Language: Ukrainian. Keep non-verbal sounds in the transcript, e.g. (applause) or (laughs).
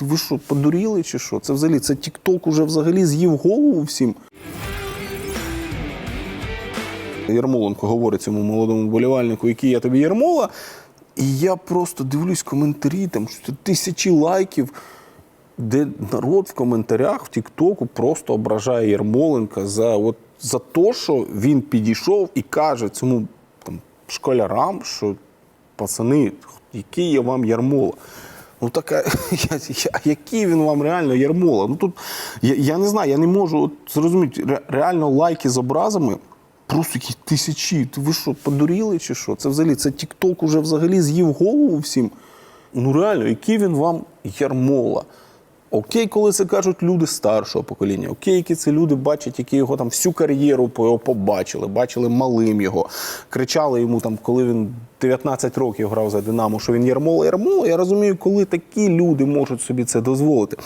Ви що, подуріли чи що? Це взагалі це Тік-Ток уже взагалі з'їв голову всім. Ярмоленко говорить цьому молодому болівальнику, який я тобі Ярмола. І я просто дивлюсь коментарі, там тисячі лайків, де народ в коментарях в Тіктоку просто ображає Ярмоленка за, от, за те, що він підійшов і каже цьому там, школярам, що пацани, який я вам Ярмола. Ну така, (laughs) я, я, який він вам реально Ярмола? Ну тут я, я не знаю, я не можу от, зрозуміти, ре- реально лайки з образами. Просто які тисячі. Ви що, подуріли чи що? Це взагалі це Тік-Ток уже взагалі з'їв голову всім. Ну реально, який він вам ярмола? Окей, коли це кажуть люди старшого покоління, окей, які це люди бачать, які його там всю кар'єру побачили, бачили малим його, кричали йому там, коли він 19 років грав за Динамо, що він ярмола, ярмола. Я розумію, коли такі люди можуть собі це дозволити.